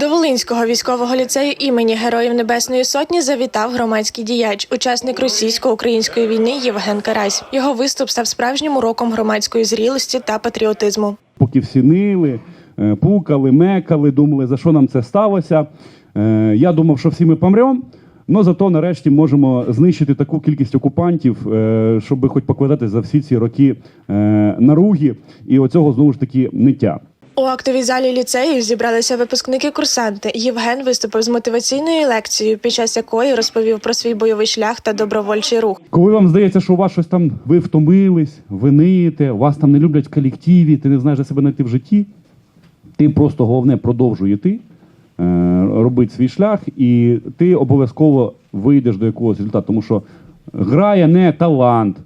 До Волинського військового ліцею імені Героїв Небесної Сотні завітав громадський діяч, учасник російсько-української війни Євген Карась. Його виступ став справжнім уроком громадської зрілості та патріотизму. поки всі нили, е, пукали, мекали, думали, за що нам це сталося. Е, Я думав, що всі ми помремо. але зато нарешті можемо знищити таку кількість окупантів, е, щоб хоч покладати за всі ці роки наруги і оцього знову ж таки ниття. У актовій залі ліцею зібралися випускники-курсанти. Євген виступив з мотиваційною лекцією, під час якої розповів про свій бойовий шлях та добровольчий рух. Коли вам здається, що у вас щось там ви втомились, ви ниєте, вас там не люблять в колективі, ти не знаєш де себе знайти в житті, ти просто головне продовжуй йти, е, робити свій шлях, і ти обов'язково вийдеш до якогось результату. Тому що грає не талант.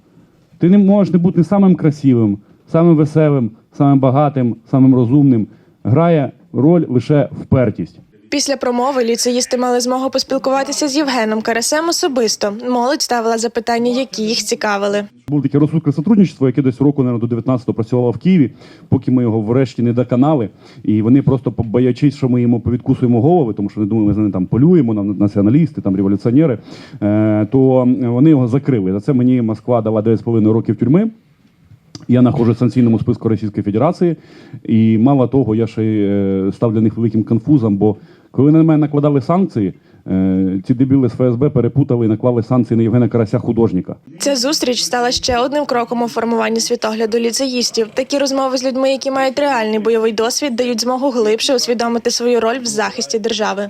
Ти не можеш не бути самим красивим, самим веселим, самим багатим, самим розумним. Грає роль лише впертість. Після промови ліцеїсти мали змогу поспілкуватися з Євгеном Карасем особисто. Молодь ставила запитання, які їх цікавили. Було таке розсудке сотрудничество, яке десь року наверное, до 19-го працювало в Києві, поки ми його врешті не доконали. І вони просто боячись, що ми йому повідкусуємо голови, тому що вони думали, ми за ним там полюємо, нам націоналісти, там революціонери, е, то вони його закрили. За це мені Москва дала 9,5 років тюрми. Я знаходжусь в санкційному списку Російської Федерації, і мало того, я ще е, став для них великим конфузом, бо коли на мене накладали санкції, е, ці дебіли з ФСБ перепутали і наклали санкції на Євгена Карася художника. Ця зустріч стала ще одним кроком у формуванні світогляду ліцеїстів. Такі розмови з людьми, які мають реальний бойовий досвід, дають змогу глибше усвідомити свою роль в захисті держави.